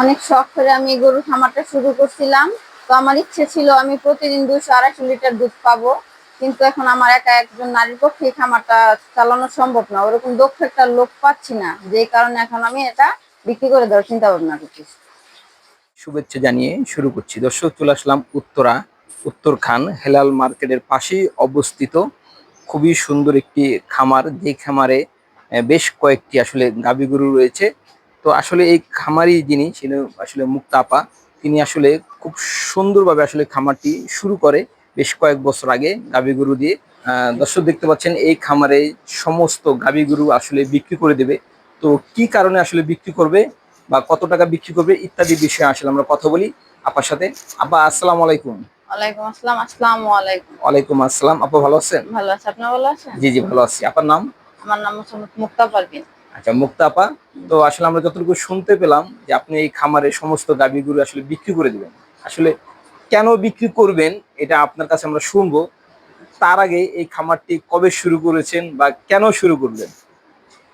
অনেক শখ করে আমি গরুর খামারটা শুরু করছিলাম। তো আমার ইচ্ছে ছিল আমি প্রতিদিন দুশো আড়াইশো লিটার দুধ পাবো। কিন্তু এখন আমার একা একজন নারীর পক্ষে খামারটা চালানো সম্ভব না। ওরকম দক্ষ একটা লোক পাচ্ছি না। যে কারণে এখন আমি এটা বিক্রি করে দেওয়ার চিন্তা ভাবনা করছি। শুভেচ্ছা জানিয়ে শুরু করছি। দর্শক, চলে আসলাম উত্তরা উত্তর খান হেলাল মার্কেটের পাশেই অবস্থিত খুবই সুন্দর একটি খামার। যে খামারে বেশ কয়েকটি আসলে গাভী গরু রয়েছে। তো আসলে এই খামারি যিনি ছিলেন আসলে মুক্তা আপা তিনি আসলে খুব সুন্দরভাবে আসলে খামারটি শুরু করে বেশ কয়েক বছর আগে গাভী গরু দিয়ে। দর্শক দেখতে পাচ্ছেন এই খামারে সমস্ত গাভী গরু আসলে বিক্রি করে দেবে। তো কি কারণে আসলে বিক্রি করবে বা কত টাকা বিক্রি করবে ইত্যাদি বিষয়ে আসলে আমরা কথা বলি আপার সাথে। আপা আসসালামু আলাইকুম। ওয়ালাইকুম আসসালাম আসসালামু আলাইকুম। ওয়ালাইকুম আসসালাম আপা ভালো আছেন? ভালো আছে আপনি ভালো আছেন? জি জি ভালো আছি। আপার নাম? আমার নাম হচ্ছে মুক্তা পারবিন আচ্ছা মুক্তা আপা, তো আসলে আমরা যতটুকু শুনতে পেলাম যে আপনি এই খামারে সমস্ত গাভীগুলো আসলে বিক্রি করে দিবেন। আসলে কেন বিক্রি করবেন এটা আপনার কাছে আমরা শুনব। তার আগে এই খামারটি কবে শুরু করেছেন বা কেন শুরু করলেন?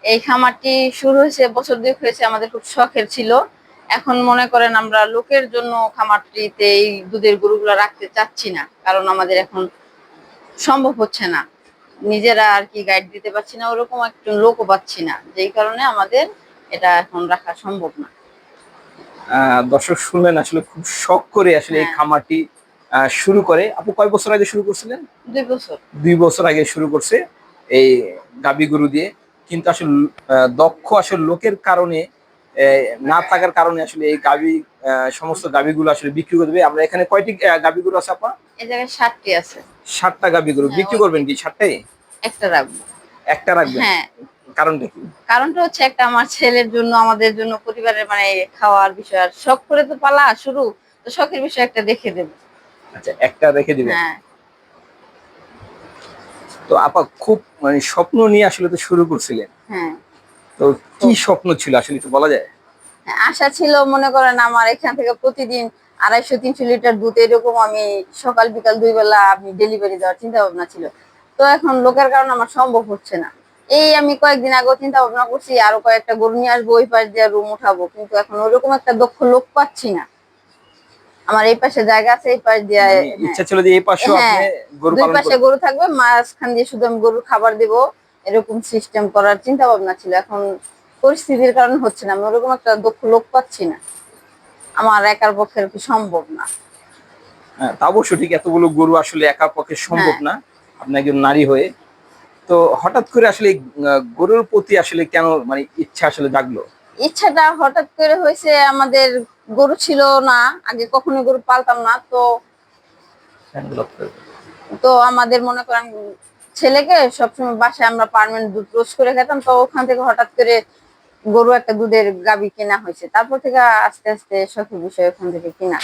এই খামারটি শুরু হয়েছে, বছর দুই হয়েছে, আমাদের খুব শখের ছিল। এখন মনে করেন আমরা লোকের জন্য খামারটিতে এই দুধের গরুগুলো রাখতে চাচ্ছি না, কারণ আমাদের এখন সম্ভব হচ্ছে না। নিজেরা আর কি গাইড দিতে পারছি না ওরকম একজন লোকও পাচ্ছি না। যেই কারণে আমাদের এটা এখন রাখা সম্ভব না। দর্শক শুনলেন আসলে খুব শখ করে আসলে এই হ্যাঁ। খামারটি শুরু করে। আপু কয় বছর আগে শুরু করছিলেন? দুই বছর। দুই বছর আগে শুরু করছে এই গাবি গরু দিয়ে। কিন্তু আসলে দক্ষ আসলে লোকের কারণে না থাকার কারণে আসলে এই গাবি সমস্ত গাবিগুলো আসলে বিক্রি করে দেবে আমরা এখানে কয়টি আহ, গাবি গরু আছে আপা? এই জায়গায় ষাটটি আছে। ষাটটা গাবি গরু হ্যাঁ, বিক্রি করবেন কি ষাটটাই একটা রাখব। একটা রাখবেন? হ্যাঁ। কারণটা কি? কারণটা হচ্ছে একটা আমার ছেলের জন্য আমাদের জন্য পরিবারের মানে খাওয়ার বিষয়। আর শখ করে তো পালা শুরু। তো শখের বিষয় একটা দেখে দেবো। আচ্ছা একটা রেখে দিবেন? হ্যাঁ। তো আপা খুব মানে স্বপ্ন নিয়ে আসলে তো শুরু করছিলেন। হ্যাঁ। তো কি স্বপ্ন ছিল আসলে একটু বলা যায়? আশা ছিল মনে করেন আমার এখান থেকে প্রতিদিন আড়াইশো তিনশো লিটার দুধ এরকম আমি সকাল বিকাল দুই বেলা আমি ডেলিভারি দেওয়ার চিন্তা ভাবনা ছিল। তো এখন লোকের কারণে আমার সম্ভব হচ্ছে না। এই আমি কয়েকদিন আগে চিন্তা ভাবনা করছি আরও কয়েকটা গরু নিয়ে আসব ওই পাশ দিয়ে রুম উঠাবো কিন্তু এখন ওরকম একটা দক্ষ লোক পাচ্ছি না। আমার এই পাশে জায়গা আছে এই পাশ দিয়ে মানে হ্যাঁ। ইচ্ছা ছিল যে এই পাশেও হ্যাঁ, গরু দুই পাশে গরু থাকবে মাঝখান দিয়ে শুধু আমি গরুর খাবার দেব এরকম সিস্টেম করার চিন্তা ভাবনা ছিল। এখন পরিস্থিতির কারণে হচ্ছে না। আমি ওরকম একটা দক্ষ লোক পাচ্ছি না। আমার একার পক্ষে আর কি সম্ভব না। হ্যাঁ, তা অবশ্য ঠিক এতগুলো গরু আসলে একা পক্ষে সম্ভব হ্যাঁ। না আপনি একজন নারী হয়ে। তো হঠাৎ করে আসলে গরুর প্রতি আসলে কেন মানে ইচ্ছা আসলে জাগলো? ইচ্ছাটা হঠাৎ করে হয়েছে আমাদের গরু ছিল না আগে কখনো গরু পালতাম না তো তো আমাদের মনে করেন ছেলেকে সবসময় বাসায় আমরা পার্মানেন্ট দুধ রোজ করে খেতাম তো ওখান থেকে হঠাৎ করে গরু একটা দুধের গাবি কেনা হয়েছে তারপর থেকে আস্তে আস্তে শখের বিষয় ওখান থেকে কিনা।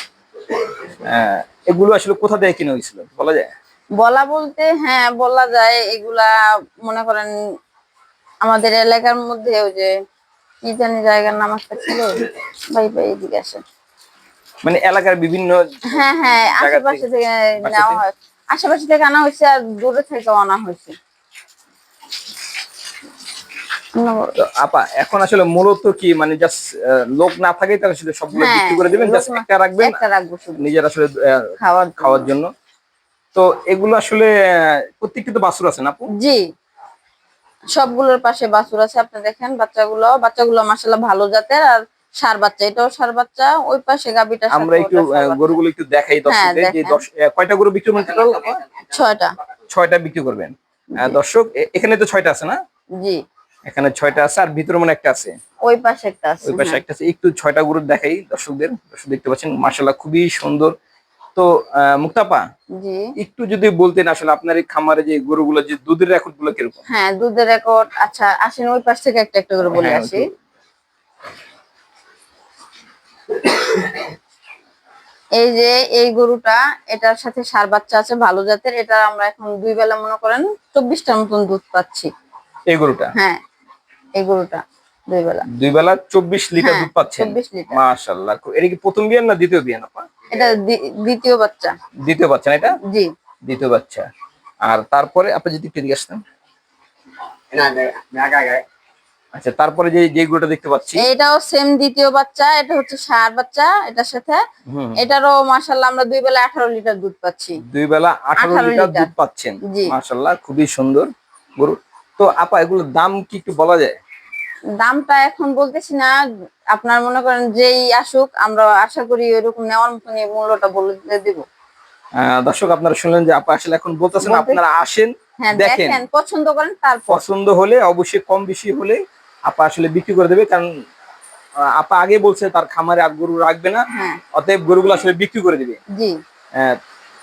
আহ, এগুলো আসলে কোথা থেকে কিনে হয়েছিল বলা যায়? বলা বলতে হ্যাঁ বলা যায় এগুলা মনে করেন আমাদের এলাকার মধ্যে ওই যে কি জানি জায়গার নাম একটা ছিল ভাই ভাই এদিকে আসেন। মানে এলাকার বিভিন্ন হ্যাঁ হ্যাঁ আশেপাশে থেকে- থেকে নেওয়া হয়। আশেপাশে থেকে আনা হয়েছে আর দূরে থেকেও আনা হয়েছে। আপা এখন আসলে মূলত কি মানে জাস্ট লোক না থাকে তাহলে আসলে সবগুলো হ্যাঁ, বিক্রি করে দিবেন? জাস্ট একটা রাখবেন? একটা রাখব শুধু। নিজের আসলে খাওয়ার জন্য। খাওয়ার জন্য। তো এগুলো আসলে প্রত্যেকটি তো বাছুর আছে না আপু? জি। সবগুলোর পাশে বাছুর আছে আপনি দেখেন বাচ্চাগুলো বাচ্চাগুলো মাসাল্লাহ ভালো জাতের আর সার বাচ্চা এটাও সার বাচ্চা ওই পাশে গাবিটা আমরা একটু। গরুগুলো একটু দেখাই দর্শকদের যে কয়টা গরু বিক্রি করবেন total? আপা? ছয়টা। ছয়টা বিক্রি করবেন। দর্শক এখানে তো ছয়টা আছে না? জি। এখানে ছয়টা আছে আর ভিতরে মনে একটা আছে। ওই পাশে একটা আছে। ওই পাশে হ্যাঁ। একটা আছে। একটু ছয়টা গরু দেখাই দর্শকদের। দর্শক দেখতে পাচ্ছেন মার্শাল্লাহ খুবই সুন্দর। তো মুক্তাপা জি। একটু যদি বলতেন আসলে আপনার এই খামারে যে গরুগুলো যে দুধের রেকর্ডগুলো কীরকম? হ্যাঁ দুধের রেকর্ড আচ্ছা আসেন ওই পাশ থেকে একটা একটা করে বলে হ্যাঁ, আসি। এই যে এই গরুটা এটার সাথে সার বাচ্চা আছে ভালো জাতের। এটা আমরা এখন দুই বেলা মনে করেন চব্বিশটার মতন দুধ পাচ্ছি। এই গরুটা? হ্যাঁ। এই গরুটা দুই বেলা। দুই বেলা চব্বিশ লিটার হ্যাঁ, দুধ পাচ্ছেন। 24 লিটার। মাশাল্লাহ এটা কি প্রথম বিয়ান না দ্বিতীয় বিয়ান আপা? এটা দ্বিতীয় বাচ্চা। দ্বিতীয় বাচ্চা না এটা? জি। দ্বিতীয় বাচ্চা। আর তারপরে আপনি যদি একটু এদিকে আসতেন। আচ্ছা তারপরে যে যে গরুটা দেখতে পাচ্ছি। এটাও সেম দ্বিতীয় বাচ্চা এটা হচ্ছে সার বাচ্চা এটার সাথে এটারও মাসাল্লাহ আমরা দুই বেলা আঠারো লিটার দুধ পাচ্ছি। দুই বেলা আঠারো 18 লিটার। দুধ পাচ্ছেন। জি। মাশাল্লাহ খুবই সুন্দর গরু। তো আপা এগুলোর দাম কি একটু বলা যায়? দামটা এখন বলতেছি না। আপনার মনে করেন যেই আসুক আমরা আশা করি ওইরকম নেওয়ার মতন এই মূল্যটা বলে দিব। দর্শক আপনারা শুনলেন যে আপা আসলে এখন বলতেছেন আপনারা আসেন হ্যাঁ দেখেন। পছন্দ করেন তারপর। পছন্দ হলে অবশ্যই কম বেশি হলে আপা আসলে বিক্রি করে দেবে কারণ আপা আগে বলছে তার খামারে আর গরু রাখবে না হ্যাঁ। অতএব গরুগুলো আসলে বিক্রি করে দিবে। জি।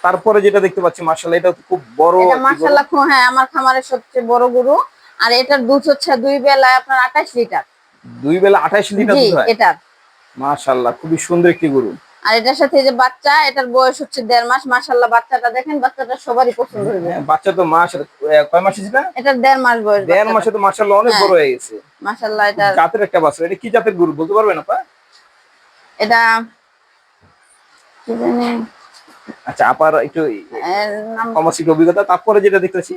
তারপরে যেটা দেখতে পাচ্ছি মার্শাল্লাহ এটা খুব বড় এটা গরু। হ্যাঁ আমার খামারের সবচেয়ে বড় গরু। আর এটার দুধ হচ্ছে দুই বেলায় আপনার আঠাশ লিটার। দুই বেলা আঠাইশ লিটার দুধ হয়? এটার। মাশাল্লাহ খুবই সুন্দর একটি গরু। আর এটার সাথে এই যে বাচ্চা এটার বয়স হচ্ছে দেড় মাস মাসাল্লাহ বাচ্চাটা দেখেন বাচ্চাটা সবারই পছন্দ হয়ে হ্যাঁ, বাচ্চা তো মাস কয় মাস ছিল এটার দেড় মাস বয়স দেড় মাসে তো মাশাল্লাহ অনেক হ্যাঁ। বড় হয়ে গেছে মাসাল্লাহ এটা জাতের একটা বাচ্চা। এটা কি জাতের গরু বলতে পারবেন আপা? এটা কি জানি? আচ্ছা আপার একটু কমার্সিক অভিজ্ঞতা তারপরে যেটা দেখতেছি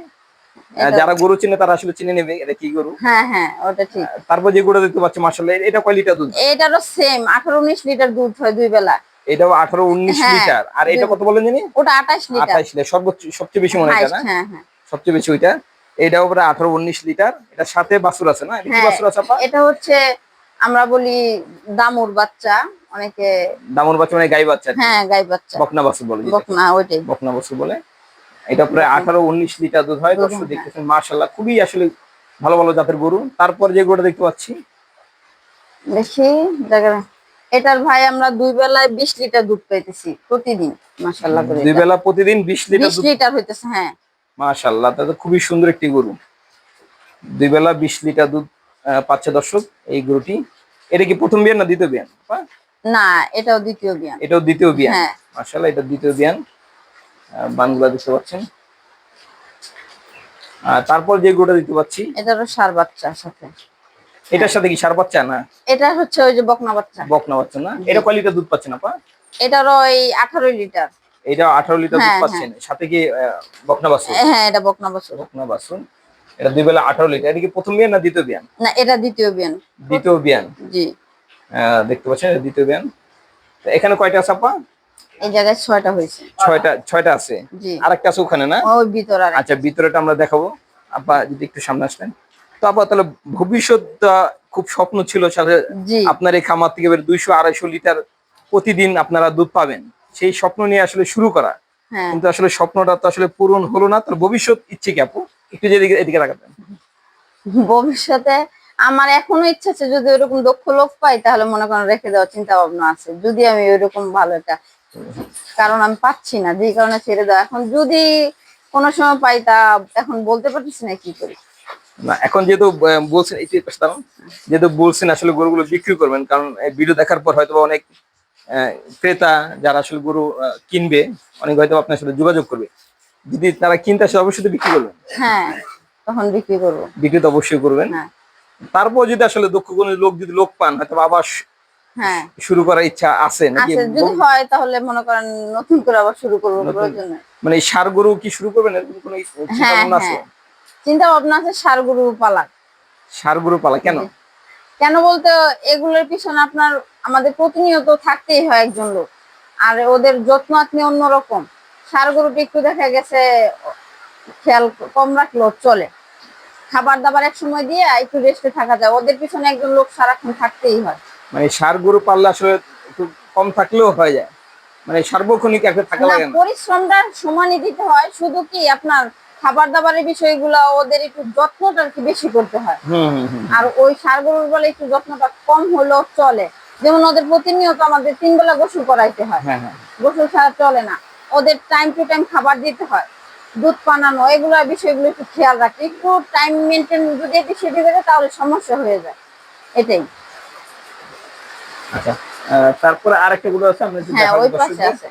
যারা গরু চিনে তারা আসলে চিনে নেবে এটা কি গরু? হ্যাঁ হ্যাঁ ওটা ঠিক। তারপর যে গরু দেখতে পাচ্ছি মাশাল্লাহ এটা কয় লিটার দুধ? এটারও সেম আঠারো উনিশ লিটার দুধ হয় দুই বেলা। এটাও আঠারো উনিশ হ্যাঁ। লিটার। আর এটা কত বলেন জানি? ওটা আঠাশ লিটার। আঠাইশ লিটার সর্বোচ্চ সবচেয়ে বেশি মনে হয় না? হ্যাঁ হ্যাঁ। সবচেয়ে বেশি ওইটা। এটাও প্রায় আঠারো উনিশ লিটার। এটা সাথে বাছুর আছে না? এটা কি হ্যাঁ বাছুর আছে এটা হচ্ছে আমরা বলি দামুর বাচ্চা। অনেকে দামুর বাচ্চা মানে গাই বাচ্চা? হ্যাঁ গাই বাচ্চা। বকনা বাছুর বলে বকনা ওইটাই। বকনা বাছুর বলে। এটা প্রায় আঠারো উনিশ লিটার দুধ হয় দর্শক দেখতেছেন মার্শাল্লাহ খুবই আসলে ভালো ভালো জাতের গরু। তারপর যে গরুটা দেখতে পাচ্ছি। দেখি এটার ভাই আমরা দুই বেলায় বিশ লিটার দুধ পাইতেছি প্রতিদিন মাসাল্লাহ করে দুই বেলা প্রতিদিন বিশ লিটার বিশ লিটার হইতেছে হ্যাঁ। মাশাল্লাহ তাহলে খুবই সুন্দর একটি গরু। দুই বেলা বিশ লিটার দুধ পাচ্ছে দর্শক এই গরুটি। এটা কি প্রথম বিয়ান না দ্বিতীয় বিয়ান আপা? না এটাও দ্বিতীয় বিয়ান এটাও দ্বিতীয় বিয়ান হ্যাঁ। মাশাল্লাহ এটা দ্বিতীয় বিয়ান বানগুলা দেখতে পাচ্ছেন। তারপর যে গরুটা দেখতে পাচ্ছি? এটারও সার বাচ্চার সাথে। এটার সাথে কি সার বাচ্চা না? এটা হচ্ছে ওই যে বকনা বাচ্চা। বকনা বাচ্চা না? এটা কয় লিটার দুধ পাচ্ছেন আপা? এটারও ওই আঠারো লিটার। এটা আঠারো লিটার দুধ হ্যাঁ, পাচ্ছেন। সাথে কি বকনা বাছুর? হ্যাঁ এটা বকনা বাছুর। বকনা বাছুর। এটা দুই বেলা আঠারো লিটার। এটা কি প্রথম বিয়ান না দ্বিতীয় বিয়ান না এটা দ্বিতীয় বিয়ান দ্বিতীয় বিয়ান জি। দেখতে পাচ্ছেন দ্বিতীয় বিয়ান এখানে কয়টা আছে আপা? এই জায়গায় ছয়টা হয়েছে। ছয়টা ছয়টা আছে? জি। আর একটা আছে ওখানে না? ওই ভিতর আচ্ছা ভিতরেটা আমরা দেখাবো। আপা যদি একটু সামনে আসবেন তো আপা তাহলে ভবিষ্যৎটা খুব স্বপ্ন ছিল সাথে আপনার এই খামার থেকে বের দুইশো আড়াইশো লিটার প্রতিদিন আপনারা দুধ পাবেন। সেই স্বপ্ন নিয়ে আসলে শুরু করা। হ্যাঁ। কিন্তু আসলে স্বপ্নটা তো আসলে পূরণ হলো না। তার ভবিষ্যৎ ইচ্ছে কি আপু? একটু যেদিকে এদিকে রাখাবেন ভবিষ্যতে আমার এখনও ইচ্ছা আছে যদি ওইরকম দক্ষ লোক পাই তাহলে মনে করেন রেখে দেওয়ার চিন্তা ভাবনা আছে। যদি আমি ওইরকম ভালো একটা কারণ আমি পাচ্ছি না যে কারণে ছেড়ে দেওয়া। এখন যদি কোনো সময় পাই তা এখন বলতে পারতেছি না কি করি। না এখন যেহেতু বলছেন এই যেহেতু বলছেন আসলে গরুগুলো বিক্রি করবেন কারণ ভিডিও দেখার পর হয়তো অনেক ক্রেতা যারা আসলে গরু কিনবে অনেক হয়তো আপনার সাথে যোগাযোগ করবে। যদি তারা কিনতে আসে অবশ্যই বিক্রি করবেন। হ্যাঁ তখন বিক্রি করব। বিক্রি তো অবশ্যই করবেন। হ্যাঁ। তারপর যদি আসলে দক্ষ কোনো লোক যদি লোক পান হয়তো আবার হ্যাঁ। শুরু করার ইচ্ছা আছে নাকি? যদি হয় তাহলে মনে করেন নতুন করে আবার শুরু করব মানে সার গরু কি শুরু করবেন? এরকম কোনো চিন্তা হ্যাঁ ভাবনা আছে? হ্যাঁ। চিন্তা ভাবনা আছে সার গরু পালার সার গরু পালা কেন? কেন বলতে এগুলোর পিছনে আপনার আমাদের প্রতিনিয়ত থাকতেই হয় একজন লোক। আর ওদের যত্ন আপনি অন্যরকম। সার গরুটি একটু দেখা গেছে খেয়াল কম রাখলেও চলে। খাবার দাবার এক সময় দিয়ে একটু রেস্টে থাকা যায়। ওদের পিছনে একজন লোক সারাক্ষণ থাকতেই হয়। মানে সার গরু পাললে আসলে একটু কম থাকলেও হয়ে যায়। মানে সার্বক্ষণিক একটা থাকা লাগে না। পরিশ্রমটা সমানই দিতে হয়। শুধু কি আপনার খাবার দাবারের বিষয়গুলো ওদের একটু যত্নটা আর কি বেশি করতে হয়। হুম হুম হুম। আর ওই সার গরুর বলে একটু যত্নটা কম হলেও চলে। যেমন ওদের প্রতিনিয়ত আমাদের তিন বেলা গোসল করাইতে হয়। হ্যাঁ হ্যাঁ। গোসল ছাড়া চলে না। ওদের টাইম টু টাইম খাবার দিতে হয়। দুধ পানানো এগুলো বিষয়গুলো একটু খেয়াল রাখি একটু টাইম মেনটেন যদি একটু সেটি থাকে তাহলে সমস্যা হয়ে যায়। এটাই। আচ্ছা তারপরে আরেকটা গুলো আছে আমরা হ্যাঁ ওই পাশে আছে।